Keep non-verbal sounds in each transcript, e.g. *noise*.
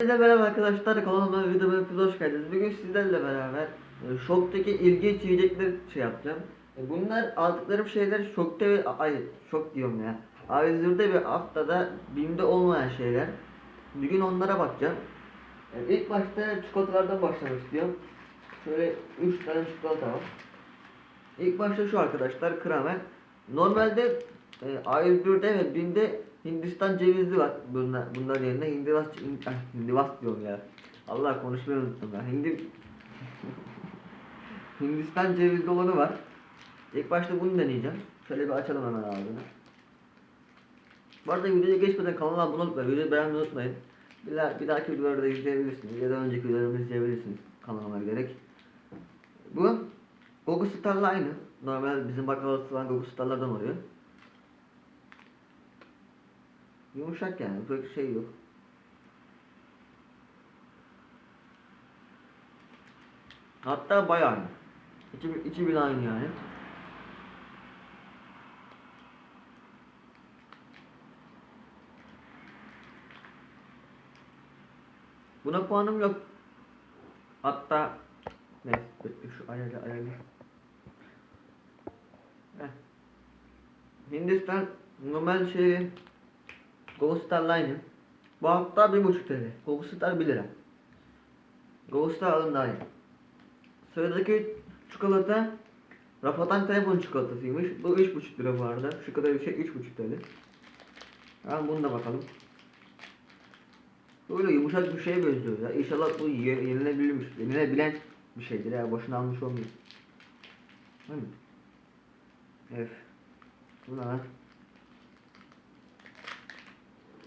Herkese merhaba arkadaşlar kanalıma videoma hepiniz hoş. Bugün sizlerle beraber e, şoktaki ilginç yiyecekler şey yapacağım. E, bunlar aldıklarım şeyler şokta ve ay şok diyorum ya. A101'de ve haftada BİM'de olmayan şeyler. Bugün onlara bakacağım. E, ilk başta çikolatalardan başlamak istiyorum. Şöyle 3 tane çikolata var. İlk başta şu arkadaşlar kramen. Normalde e, A101'de ve BİM'de Hindistan cevizli var. Bunlar, bunlar yerine hindivas, hin- ah, hindivas diyorum ya. Allah konuşmayı unuttum ya. Hindi... *laughs* Hindistan cevizli olanı var. İlk başta bunu deneyeceğim. Şöyle bir açalım hemen ağzını. Bu arada videoya geçmeden kanala abone olmayı, videoyu beğenmeyi unutmayın. Bir, daha- bir dahaki videoları da izleyebilirsiniz. Ya da önceki videolarımı izleyebilirsiniz kanalıma giderek. Bu Gogu Star'la aynı. Normal bizim bakkala satılan Gogu Star'lardan oluyor. Yumuşak yani pek şey yok. Hatta bayağı aynı. İçi, içi bile aynı yani. Buna puanım yok. Hatta neyse şu ayarı ayarı. Hindistan normal şey Gold Star Line. Bu hafta 1.5 TL. Gold Star 1 lira. Gold Star alın daha iyi. Sıradaki çikolata Rafatan telefon çikolatasıymış. Bu 3.5 lira bu arada. Şu kadar bir şey 3.5 TL. Tamam bunu da bakalım. Böyle yumuşak bir şeye benziyor ya. İnşallah bu ye- yenilebilmiş, yenilebilen bir şeydir ya. Boşuna almış mi? Evet. Bu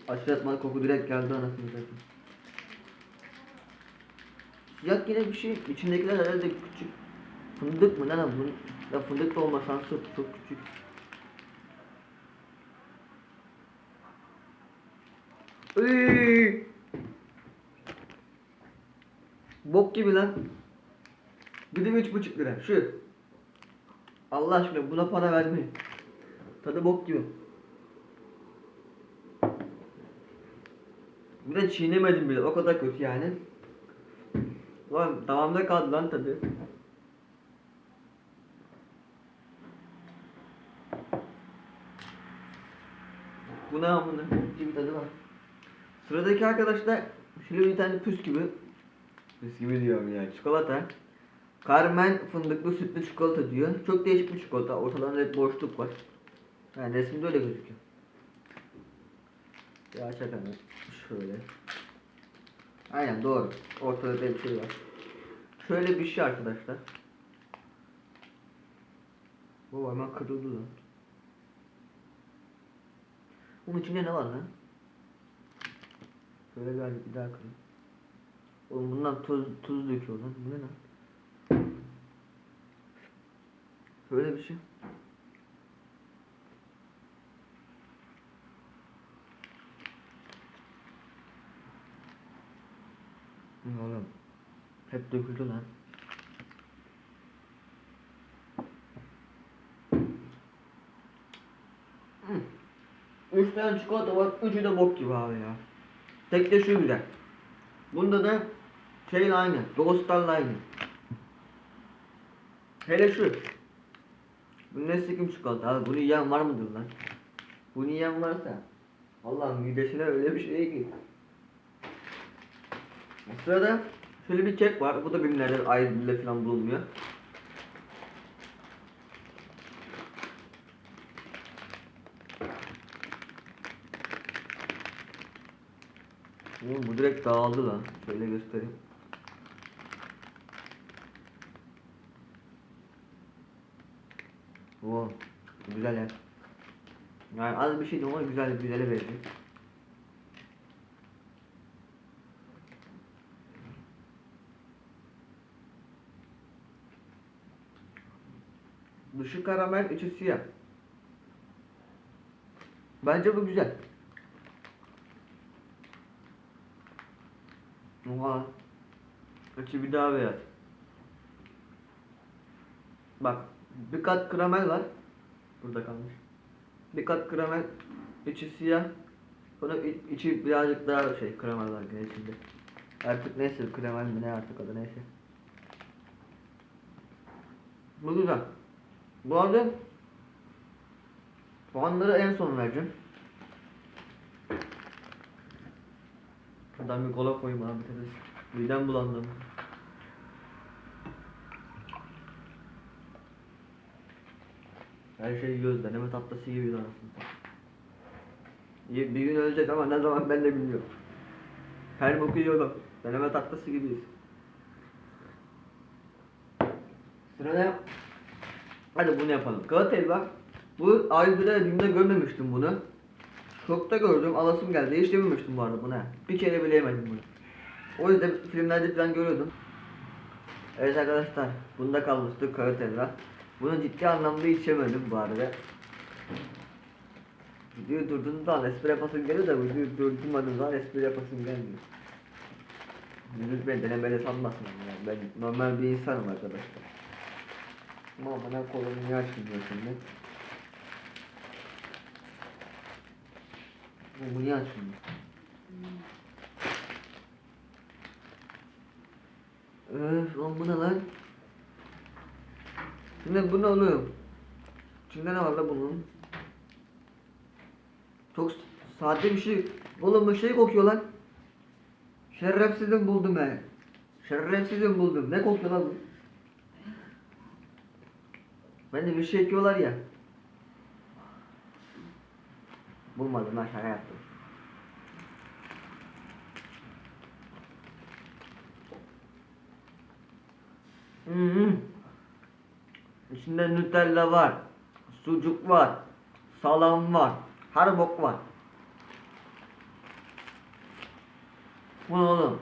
lan? Aşıratma koku direkt geldi anasını satayım. Sıcak yine bir şey. İçindekiler herhalde küçük. Fındık mı lan bu? Ya fındık da olma şansı yok. Çok küçük. Iiii. Bok gibi lan. Bir de üç buçuk lira. Şu. Allah aşkına buna para vermeyin. Tadı bok gibi. Bir de çiğnemedim bile. O kadar kötü yani. Lan damamda kaldı lan tadı. Bu ne amına? Gibi tadı var. Sıradaki arkadaşlar şöyle bir tane püs gibi püs gibi diyorum ya çikolata. Carmen fındıklı sütlü çikolata diyor. Çok değişik bir çikolata. Ortadan red boşluk var. Yani resimde öyle gözüküyor. Ya aç hemen. Şöyle. Aynen doğru. Ortada bir şey var. Şöyle bir şey arkadaşlar. Bu hemen kırıldı lan. Bunun içinde ne var lan? Şöyle bir, bir daha kırayım. Oğlum bundan tuz, tuz döküyor lan. Bu ne lan? Şöyle bir şey. Ne oğlum? Hep döküldü lan. Üç tane çikolata var. Üçü de bok gibi abi ya. Tek de şu güzel. Bunda da şeyle aynı. Dostlarla aynı. Hele şu. Bu ne sikim çikolata abi. Bunu yiyen var mıdır lan? Bunu yiyen varsa. Allah'ım midesine öyle bir şey ki. Bu sırada şöyle bir kek var. Bu da bilimlerde ayrı falan bulunmuyor. Oğlum bu direkt dağıldı lan. Şöyle göstereyim. Oo, güzel ya. Yani az bir şey de ama güzel güzele benziyor. Dışı karamel, içi siyah. Bence bu güzel. Oha. İçi bir daha beyaz. Bak bir kat karamel var. Burada kalmış. Bir kat karamel, içi siyah. Sonra iç- içi birazcık daha şey karamel var gene içinde. Artık neyse kremel mi ne artık adı neyse. Bu güzel. Bu arada puanları en son vereceğim. Şuradan bir kola koyayım abi tabii. Midem bulandı. Her şey yiyoruz deneme tatlısı gibi aslında. Bir gün öleceğiz ama ne zaman ben de bilmiyorum. Her boku yiyorum. Deneme tatlısı gibiyiz. Sırada Hadi bunu yapalım. Kağıt helva. Bu A101'de BİM'de görmemiştim bunu. Şokta gördüm. Alasım geldi. Hiç yememiştim bu arada bunu. Bir kere bile yemedim bunu. O yüzden filmlerde falan görüyordum. Evet arkadaşlar. Bunda kalmıştı kağıt helva. Bunu ciddi anlamda hiç yemedim bu arada. Videoyu durduğum zaman espri yapasım geliyor da videoyu durdurmadığım zaman espri yapasım gelmiyor. Yüzük beni denemeli sanmasın yani. Ben normal bir insanım arkadaşlar. Bana kolumu niye açmıyor şimdi? Bu niye açmıyor? Öf lan bu ne lan? Şimdi bu ne oğlum? İçinde ne var da bunun? Çok sade bir şey. Oğlum bu şey kokuyor lan. Şerefsizim buldum he. Şerefsizim buldum. Ne kokuyor lan bu? Ben de bir şey ekiyorlar ya. Bulmadım lan şaka yaptım. Hmm. İçinde Nutella var. Sucuk var. Salam var. Her bok var. Bu ne oğlum?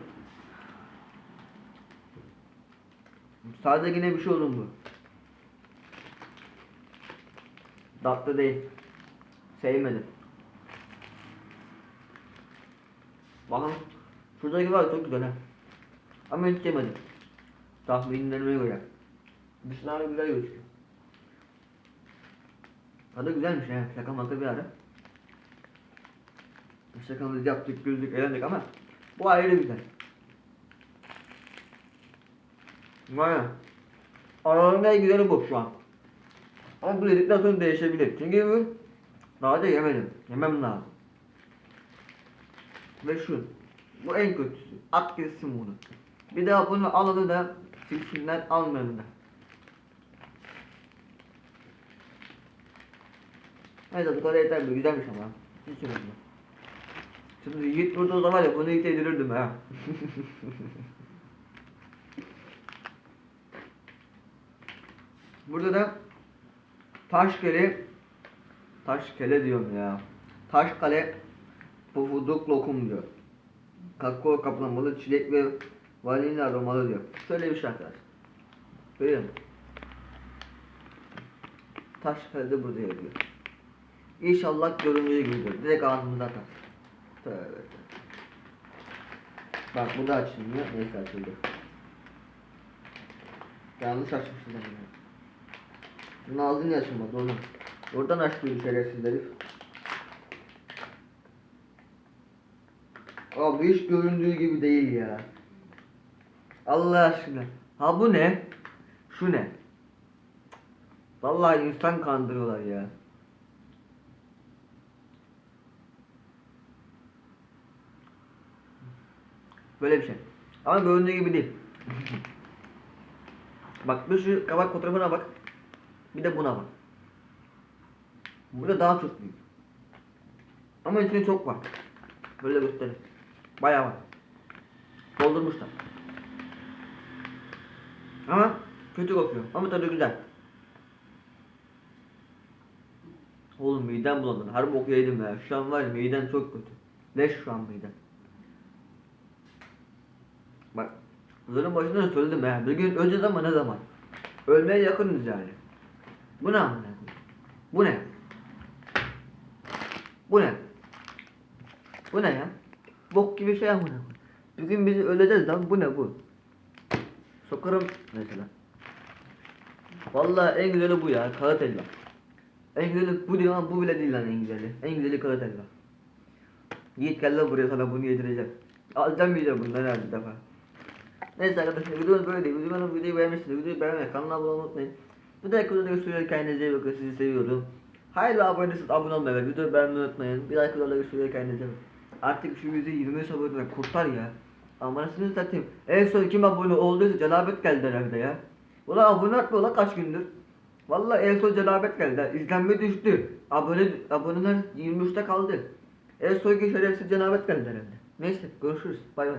Sade yine bir şey oğlum bu. Tatlı değil. Sevmedim. Bakın. Şuradaki var çok güzel ha. Ama hiç yemedim. Tahminlerime göre. Dışına güzel gözüküyor. Tadı güzelmiş ha. Şaka maka bir ara. Şakamızı yaptık, güldük, eğlendik ama bu ayrı güzel. Var ya. Aralarında en güzeli bu şu an. Ama bu dedikten sonra değişebilir. Çünkü bu daha da yemedim. Yemem lazım. Ve şu. Bu en kötüsü. At gitsin bunu. Bir daha bunu alanı da silsinler almayanı da. Neyse bu kadar yeter mi? Güzelmiş ama. Hiç önemli. Şimdi Yiğit burada o zaman ya bunu ilk yedirirdim ha. *laughs* burada da Taşkele Taşkele diyorum ya. Taşkale pufuduk lokum diyor. Kakao kaplamalı, çilek ve vanilya aromalı diyor. Şöyle bir şey arkadaşlar. Görüyor musun? Taşkale de burada yazıyor. İnşallah göründüğü gibidir. Direkt ağzımıza atar. Tövbe. Bak bu da açılmıyor. Neyse açıldı. Yanlış açmışım ben. Bunun ağzı niye açılmadı oğlum? Oradan açtı şerefsiz herif. Abi hiç göründüğü gibi değil ya. Allah aşkına. Ha bu ne? Şu ne? Vallahi insan kandırıyorlar ya. Böyle bir şey. Ama göründüğü gibi değil. *laughs* bak bir şu kabak fotoğrafına bak. Bir de buna bak. Burada daha çok büyük. Ama içinde çok var. Böyle göstereyim. Bayağı var. Doldurmuşlar. Ama kötü kokuyor. Ama tadı güzel. Oğlum midem bulandı. Her yedim ya. Şu an var ya midem çok kötü. Leş şu an midem. Bak. Bunların başında da söyledim ya. Bir gün öleceğiz ama ne zaman? Ölmeye yakınız yani. Bu ne amına? Bu ne? Bu ne? Bu ne ya? Bok gibi şey amına koyayım. Bir gün biz öleceğiz lan bu ne bu? Sokarım mesela. Vallahi en güzeli bu ya kağıt helva. En güzeli bu diyor ama bu bile değil lan en güzeli. En güzeli kağıt. Yiğit gel buraya sana bunu yedireceğim. Alacağım video bundan her defa. Neyse arkadaşlar videomuz böyle değil. Videomu videoyu beğenmişsiniz. Videoyu beğenmeyi, kanala abone olmayı unutmayın. Bir dahaki videoda görüşürüz. Kendinize iyi bakın. Sizi seviyorum. Hayırlı abonesiniz. Abone olmayı ve videoyu beğenmeyi unutmayın. Bir dahaki videoda görüşürüz. Kendinize. Artık şu yüzü 23 abone kurtar ya. Amanasını satayım. En son kim abone olduysa cenabet geldi herhalde ya. Ulan abone atma ulan kaç gündür. Vallahi en son cenabet geldi. İzlenme düştü. Abone aboneler 23'te kaldı. En son şerefsiz cenabet geldi herhalde. Neyse görüşürüz. Bay bay.